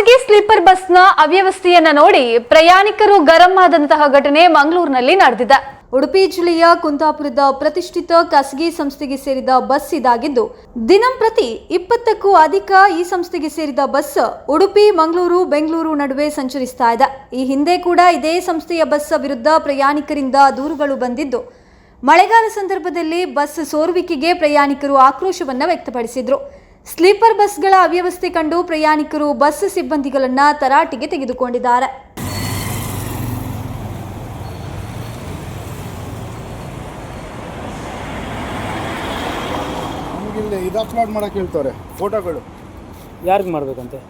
ಖಾಸಗಿ ಸ್ಲೀಪರ್ ಬಸ್ನ ಅವ್ಯವಸ್ಥೆಯನ್ನ ನೋಡಿ ಪ್ರಯಾಣಿಕರು ಗರಂ ಆದಂತಹ ಘಟನೆ ಮಂಗಳೂರಿನಲ್ಲಿ ನಡೆದಿದೆ. ಉಡುಪಿ ಜಿಲ್ಲೆಯ ಕುಂದಾಪುರದ ಪ್ರತಿಷ್ಠಿತ ಖಾಸಗಿ ಸಂಸ್ಥೆಗೆ ಸೇರಿದ ಬಸ್ ಇದಾಗಿದ್ದು ದಿನಂಪ್ರತಿ ಇಪ್ಪತ್ತಕ್ಕೂ ಅಧಿಕ ಈ ಸಂಸ್ಥೆಗೆ ಸೇರಿದ ಬಸ್ ಉಡುಪಿ, ಮಂಗಳೂರು, ಬೆಂಗಳೂರು ನಡುವೆ ಸಂಚರಿಸ್ತಾ ಇದೆ. ಈ ಹಿಂದೆ ಕೂಡ ಇದೇ ಸಂಸ್ಥೆಯ ಬಸ್ ವಿರುದ್ಧ ಪ್ರಯಾಣಿಕರಿಂದ ದೂರುಗಳು ಬಂದಿದ್ದು, ಮಳೆಗಾಲ ಸಂದರ್ಭದಲ್ಲಿ ಬಸ್ ಸೋರುವಿಕೆಗೆ ಪ್ರಯಾಣಿಕರು ಆಕ್ರೋಶವನ್ನು ವ್ಯಕ್ತಪಡಿಸಿದ್ರು. ಸ್ಲೀಪರ್ ಬಸ್ಗಳ ಅವ್ಯವಸ್ಥೆ ಕಂಡು ಪ್ರಯಾಣಿಕರು ಬಸ್ ಸಿಬ್ಬಂದಿಗಳನ್ನ ತರಾಟೆಗೆ ತೆಗೆದುಕೊಂಡಿದ್ದಾರೆ. ನಮಗಿಲ್ಲಿ ಇದು ಅಪ್ಲೋಡ್ ಮಾಡಕ್ಕೆ ಹೇಳ್ತಾರೆ ಫೋಟೋಗಳು. ಯಾರಿಗೆ ಮಾಡ್ಬೇಕಂತೆ?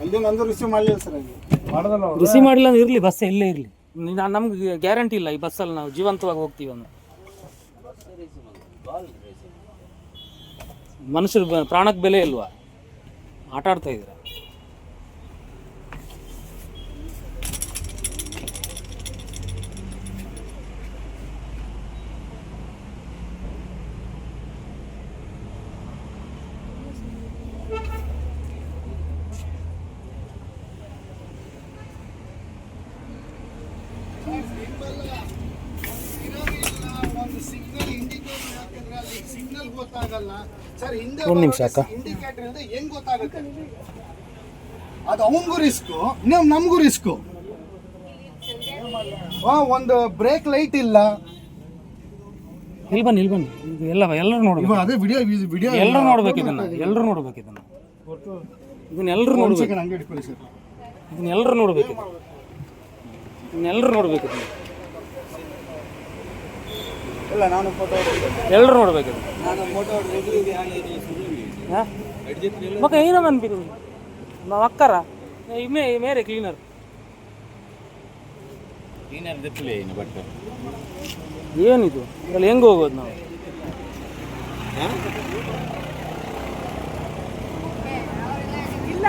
ಅಲ್ಲಿ ನಂದು ರಿಸೀವ್ ಮಾಡಲಿಲ್ಲ ಸರ್ ಅಲ್ಲಿ. ಮಾಡದಲ್ಲ ಅವ್ರು. ರಿಸೀವ್ ಮಾಡಿಲ್ಲ ಅಂದ್ರೆ ಇರಲಿ ಬಸ್ ಇಲ್ಲೇ ಇರಲಿ. ನಮ್ಗೆ ಗ್ಯಾರಂಟಿ ಇಲ್ಲ ಈ ಬಸ್ಸಲ್ಲಿ ನಾವು ಜೀವಂತವಾಗಿ ಹೋಗ್ತೀವಿ ಅಂದ್ರೆ. ಮನುಷ್ಯರು ಬ- ಪ್ರಾಣಕ್ಕೆ ಬೆಲೆ ಇಲ್ವಾ? ಆಟ ಆಡ್ತಾ ಇದ್ದೀರಾ ಒಂದು ಸಿಗ್ನಲ್ ಇಂಡಿಕೇಟರ್ ಹಾಕಿದ್ರೆ ಅಲ್ಲಿ ಸಿಗ್ನಲ್ ಗೊತ್ತಾಗಲ್ಲ ಸರ್ ಹಿಂದೆ ಒಂದ್ ನಿಮಿಷ ಅಕ್ಕ. ಇಂಡಿಕೇಟರ್ ಇಲ್ಲದೆ ಹೆಂಗ್ ಗೊತ್ತಾಗುತ್ತೆ ಅದು ಅವನಿಗೂ ರಿಸ್ಕು ನೀವು ನಮಗೂ ರಿಸ್ಕು ಒಂದು ಬ್ರೇಕ್ ಲೈಟ್ ಇಲ್ಲ. ಇಲ್ಲಿ ಬನ್ನಿ ಇಲ್ಲಿ ಬನ್ನಿ. ಎಲ್ಲ ಎಲ್ಲರೂ ನೋಡ್ಬೇಕು. ಅದೇ ವಿಡಿಯೋ ವಿಡಿಯೋ ಎಲ್ಲರೂ ನೋಡ್ಬೇಕು ಇದನ್ನ. ಎಲ್ಲರೂ ನೋಡ್ಬೇಕು ಇದನ್ನ. ಇದನ್ನ ಎಲ್ಲರೂ ನೋಡ್ಬೇಕು. ಇದನ್ನ ಎಲ್ಲರೂ ನೋಡ್ಬೇಕು. ಎಲ್ಲರೂ ನೋಡಬೇಕು ಇಲ್ಲ ನಾನು ಫೋಟೋ ಎಲ್ಲರೂ ನೋಡಬೇಕು ನಾನು ಫೋಟೋ ಮಕ್ಕ ಏನೋ ಅನ್ಬಿದ್ರು ನಾವು ಅಕ್ಕರ ಇಮೇ ಮೇರೆ ಕ್ಲೀನರ್ ಕ್ಲೀನರ್ ದಿಪ್ಪಲಿ ಏನು ಬಟ್ ಏನಿದು? ಅಲ್ಲಿ ಹೆಂಗೆ ಹೋಗೋದು ನಾವು? ಇಲ್ಲ.